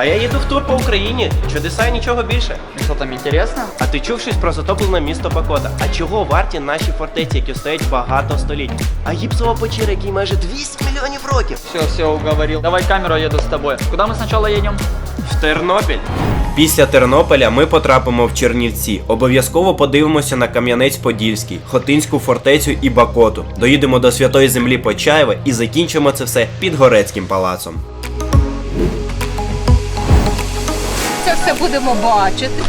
А я їду в тур по Україні. Чудеса і нічого більше. И что там интересно? А ти чув щось про затоплене місто Бакота? А чого варті наші фортеці, які стоять багато століть? А гіпсова печера, якій майже 200 мільйонів років. Все, все, уговорил. Давай камеру, я еду с тобой. Куда мы сначала едем? В Тернопіль. Після Тернополя ми потрапимо в Чернівці. Обов'язково подивимося на Кам'янець-Подільський, Хотинську фортецю і Бакоту. Доїдемо до святої землі Почаєва і закінчимо це все під Горецьким палацом. Це все будемо бачити.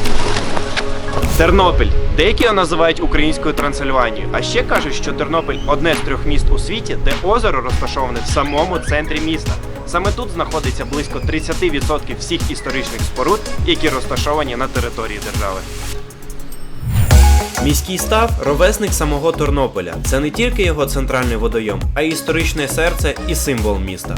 Тернопіль. Деякі його називають українською Трансильванією. А ще кажуть, що Тернопіль одне з трьох міст у світі, де озеро розташоване в самому центрі міста. Саме тут знаходиться близько 30% всіх історичних споруд, які розташовані на території держави. Міський став ровесник самого Тернополя. Це не тільки його центральний водойом, а й історичне серце і символ міста.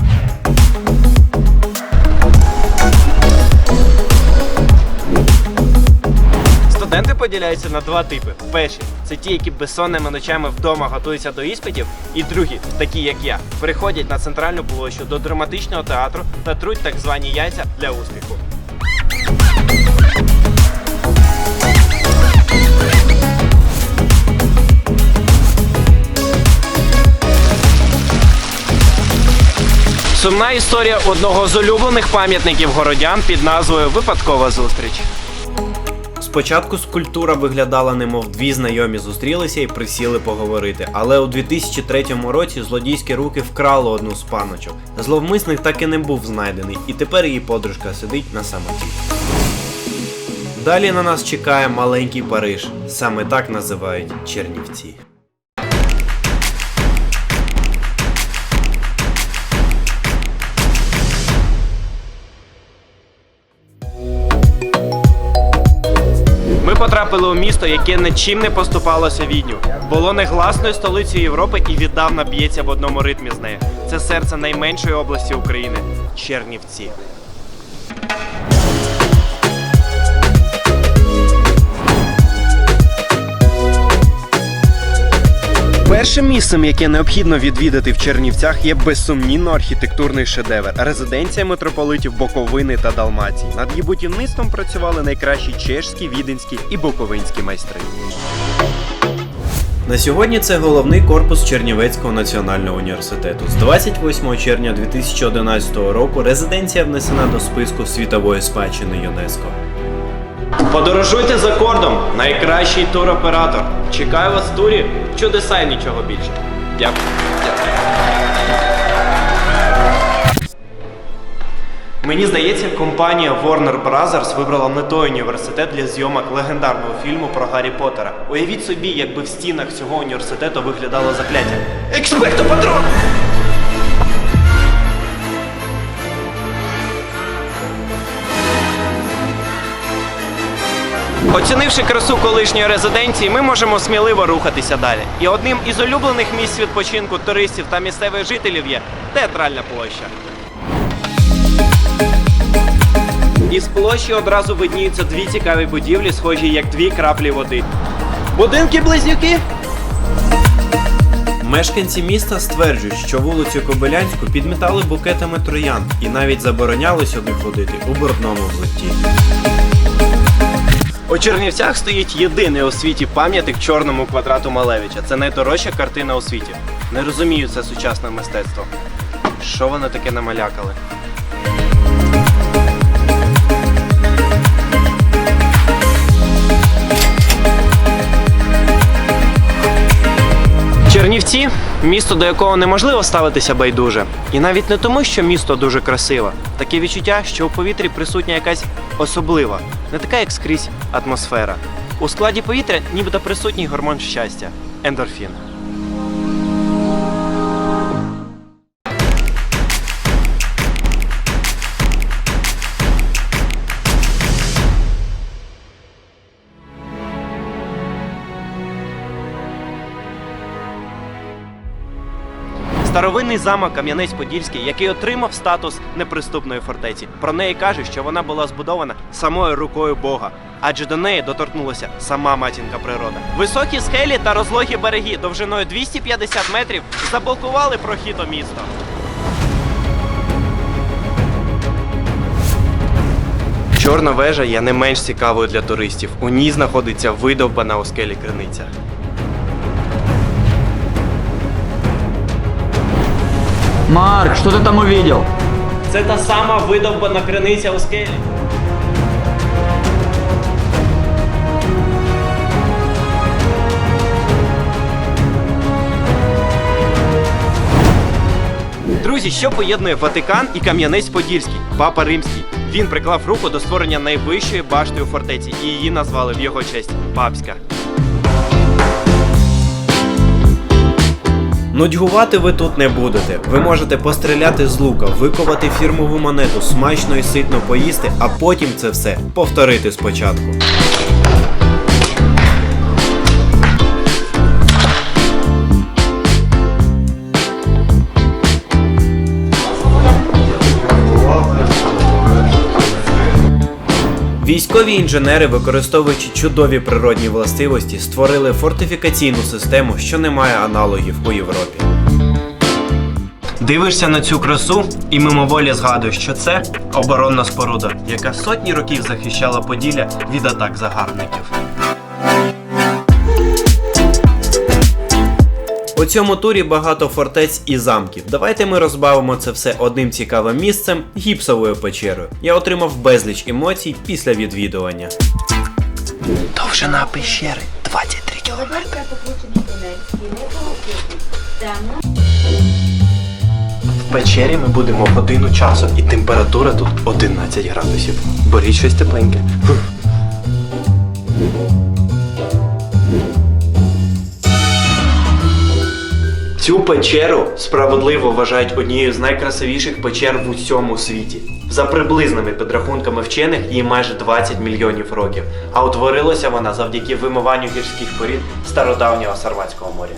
Студенти поділяються на два типи. Перші це ті, які безсонними ночами вдома готуються до іспитів, і другі, такі як я, приходять на центральну площу до драматичного театру та труть так звані яйця для успіху. Сумна історія одного з улюблених пам'ятників городян під назвою Випадкова зустріч. Спочатку скульптура виглядала, немов дві знайомі зустрілися і присіли поговорити. Але у 2003 році злодійські руки вкрали одну з паночок. Зловмисник так і не був знайдений, і тепер її подружка сидить на самоті. Далі на нас чекає маленький Париж. Саме так називають Чернівці. Потрапили у місто, яке нічим не поступалося відню. Було негласною столицею Європи і віддавна б'ється в одному ритмі з нею. Це серце найменшої області України Чернівці. Першим місцем, яке необхідно відвідати в Чернівцях, є безсумнінно архітектурний шедевр резиденція митрополитів Боковини та Далмації. Над її будівництвом працювали найкращі чешські, віденські і буковинські майстри. На сьогодні це головний корпус Чернівецького національного університету. З 28 червня 2011 року резиденція внесена до списку світової спадщини ЮНЕСКО. Подорожуйте за кордом, найкращий туроператор. Чекаю вас в турі. Чудеса і нічого більше. Дякую. Мені здається, компанія Warner Brothers вибрала не той університет для зйомок легендарного фільму про Гаррі Поттера. Уявіть собі, якби в стінах цього університету виглядало закляття. Експекто патрон! Оцінивши красу колишньої резиденції, ми можемо сміливо рухатися далі. І одним із улюблених місць відпочинку туристів та місцевих жителів є театральна площа. Із площі одразу видніються дві цікаві будівлі, схожі як дві краплі води. Будинки близнюки? Мешканці міста стверджують, що вулицю Кобилянську підмітали букетами троянд і навіть забороняли сюди ходити у брудному взутті. У Чернівцях стоїть єдиний у світі пам'ятник чорному квадрату Малевича. Це найдорожча картина у світі. Не розумію це сучасне мистецтво. Що воно таке намалякали? Чернівці місто, до якого неможливо ставитися байдуже. І навіть не тому, що місто дуже красиве. Таке відчуття, що у повітрі присутня якась особлива, не така, як скрізь атмосфера. У складі повітря нібито присутній гормон щастя ендорфін. Старовинний замок Кам'янець-Подільський, який отримав статус неприступної фортеці. Про неї кажуть, що вона була збудована самою рукою Бога, адже до неї доторкнулася сама матінка природа. Високі скелі та розлогі береги довжиною 250 метрів заблокували прохід у місто. Чорна вежа є не менш цікавою для туристів. У ній знаходиться видовбана у скелі криниця. Марк, что ты там увидел? Це та сама видовбана криниця у скелі. Друзі, що поєднує Ватикан і Кам'янець-Подільський, Папа Римський. Він приклав руку до створення найвищої башти у фортеці, і її назвали в його честь Папська. Нудьгувати ви тут не будете. Ви можете постріляти з лука, виковати фірмову монету, смачно і ситно поїсти, а потім це все повторити спочатку. Військові інженери, використовуючи чудові природні властивості, створили фортифікаційну систему, що не має аналогів у Європі. Дивишся на цю красу і мимоволі згадуєш, що це оборонна споруда, яка сотні років захищала Поділля від атак загарбників. У цьому турі багато фортець і замків. Давайте ми розбавимо це все одним цікавим місцем гіпсовою печерою. Я отримав безліч емоцій після відвідування. Довжина пещери 23 кілометри. В печері ми будемо годину часу, і температура тут 11 градусів. Беріть щось тепленьке. Цю печеру справедливо вважають однією з найкрасивіших печер в усьому світі. За приблизними підрахунками вчених їй майже 20 мільйонів років, а утворилася вона завдяки вимиванню гірських порід стародавнього Сарватського моря.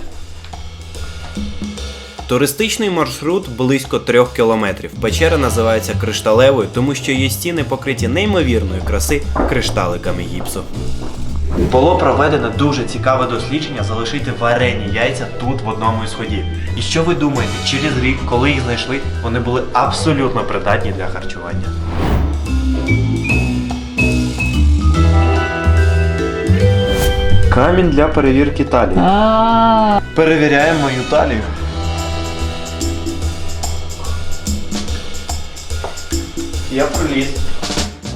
Туристичний маршрут близько трьох кілометрів. Печера називається кришталевою, тому що її стіни покриті неймовірної краси кришталиками гіпсу. Було проведено дуже цікаве дослідження залишити варені яйця тут в одному із ходів. І що ви думаєте, через рік, коли їх знайшли, вони були абсолютно придатні для харчування. Камінь для перевірки талії. Перевіряємо мою талію. Я проліз.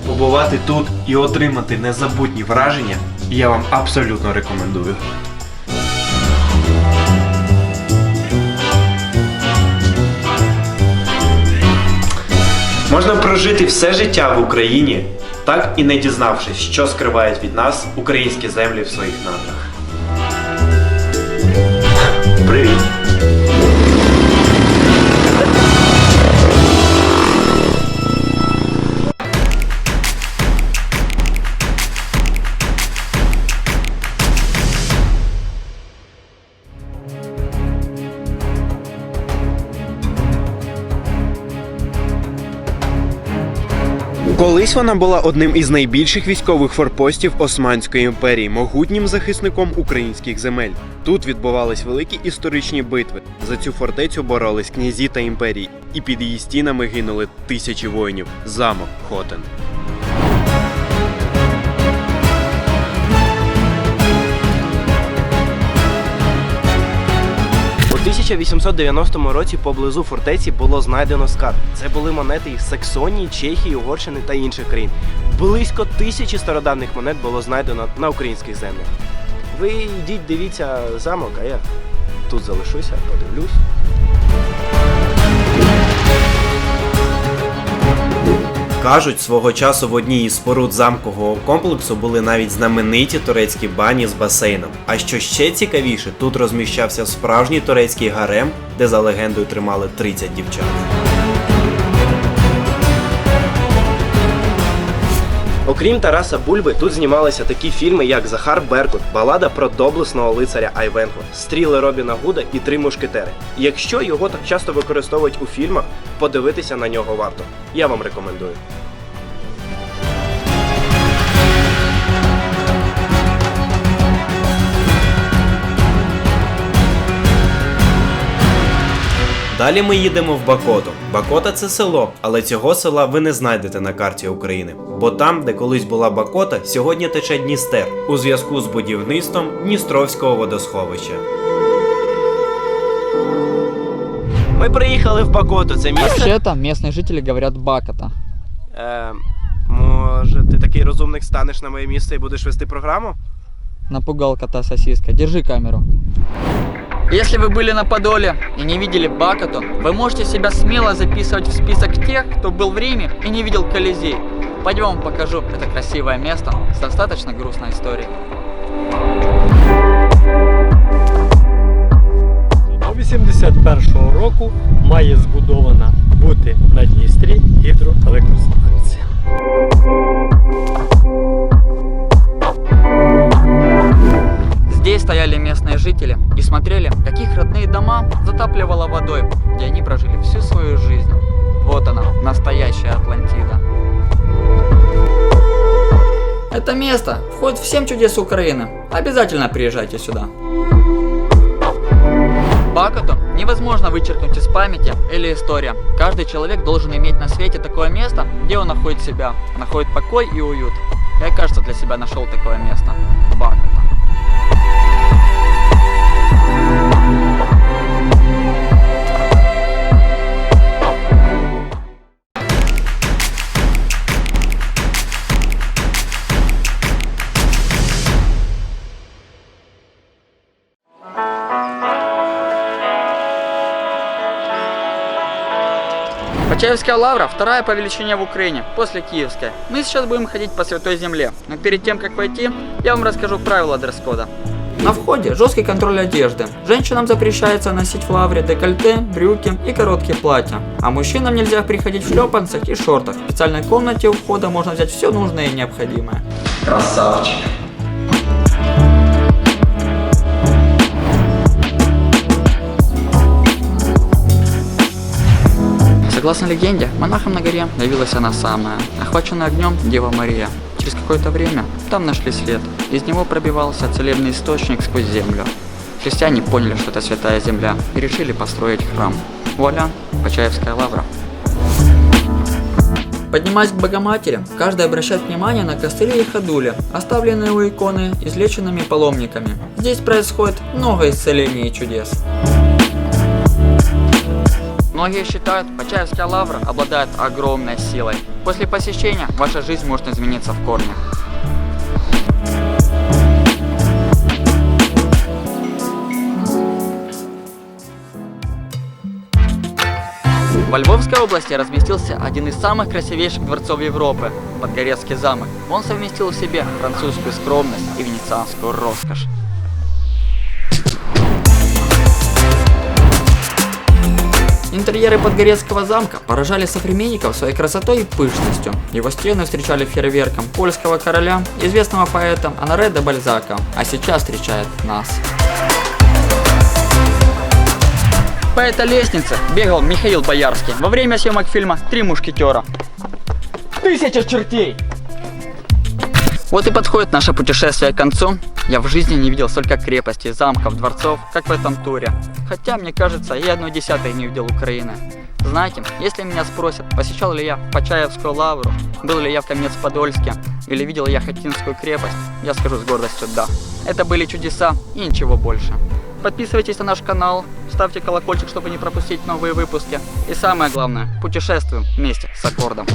Побувати тут і отримати незабутні враження я вам абсолютно рекомендую. Можна прожити все життя в Україні, так і не дізнавшись, що скривають від нас українські землі в своїх надрах. Колись вона була одним із найбільших військових форпостів Османської імперії, могутнім захисником українських земель. Тут відбувались великі історичні битви. За цю фортецю боролись князі та імперії, і під її стінами гинули тисячі воїнів. Замок Хотен. 1890 році поблизу фортеці було знайдено скарб. Це були монети із Саксонії, Чехії, Угорщини та інших країн. Близько тисячі стародавних монет було знайдено на українських землях. Ви йдіть, дивіться замок, а я тут залишуся, подивлюсь. Кажуть, свого часу в одній із споруд замкового комплексу були навіть знамениті турецькі бані з басейном. А що ще цікавіше, тут розміщався справжній турецький гарем, де за легендою тримали 30 дівчат. Окрім Тараса Бульби, тут знімалися такі фільми, як Захар Беркут, балада про доблесного лицаря Айвенго, стріли Робіна Гуда і Три мушкетери. Якщо його так часто використовують у фільмах, подивитися на нього варто. Я вам рекомендую. Далі ми їдемо в Бакоту. Бакота це село, але цього села ви не знайдете на карті України. Бо там, де колись була Бакота, сьогодні тече Дністер у зв'язку з будівництвом Дністровського водосховища. Ми приїхали в Бакоту, це місце. Вообще-то местные жители говорят Бакота. Е, може, ти такий розумник станеш на моє місце і будеш вести програму? Напугал кота сосиска. Держи камеру. Если вы были на Подоле и не видели Бакоту, вы можете себя смело записывать в список тех, кто был в Риме и не видел Колизей. Пойдем вам покажу это красивое место с достаточно грустной историей. До 81-го року має збудована бути на Дністрі гідроелектростанція. Здесь стояли местные жители и смотрели, как их родные дома затапливало водой, где они прожили всю свою жизнь. Вот она, настоящая Атлантида. Это место входит в 7 чудес Украины. Обязательно приезжайте сюда. Бакоту невозможно вычеркнуть из памяти или история. Каждый человек должен иметь на свете такое место, где он находит себя, находит покой и уют. Я, кажется, для себя нашел такое место. Бакота. Почаевская лавра вторая по величине в Украине, после Киевской. Мы сейчас будем ходить по Святой Земле. Но перед тем, как войти, я вам расскажу правила дресс-кода. На входе жесткий контроль одежды. Женщинам запрещается носить в лавре декольте, брюки и короткие платья. А мужчинам нельзя приходить в шлепанцах и шортах. В специальной комнате у входа можно взять все нужное и необходимое. Красавчик. Согласно легенде, монахом на горе явилась она самая, охваченная огнем Дева Мария. Через какое-то время там нашли след. Из него пробивался целебный источник сквозь землю. Христиане поняли, что это святая земля, и решили построить храм. Вуаля, Почаевская лавра. Поднимаясь к Богоматери, каждый обращает внимание на костыли и ходули, оставленные у иконы излеченными паломниками. Здесь происходит много исцелений и чудес. Многие считают, Почаевская лавра обладает огромной силой. После посещения ваша жизнь может измениться в корне. Во Львовской области разместился один из самых красивейших дворцов Европы – Подгорецкий замок. Он совместил в себе французскую скромность и венецианскую роскошь. Интерьеры Подгорецкого замка поражали современников своей красотой и пышностью. Его стены встречали фейерверком польского короля, известного поэта Анаре де Бальзака, а сейчас встречает нас. По этой лестнице бегал Михаил Боярский во время съемок фильма «Три мушкетера». Тысяча чертей! Вот и подходит наше путешествие к концу. Я в жизни не видел столько крепостей, замков, дворцов, как в этом туре. Хотя, мне кажется, я одной десятой не видел Украины. Знаете, если меня спросят, посещал ли я Почаевскую лавру, был ли я в Каменец-Подольске или видел я Хатинскую крепость, я скажу с гордостью «да». Это были чудеса и ничего больше. Подписывайтесь на наш канал, ставьте колокольчик, чтобы не пропустить новые выпуски. И самое главное, путешествуем вместе с аккордом.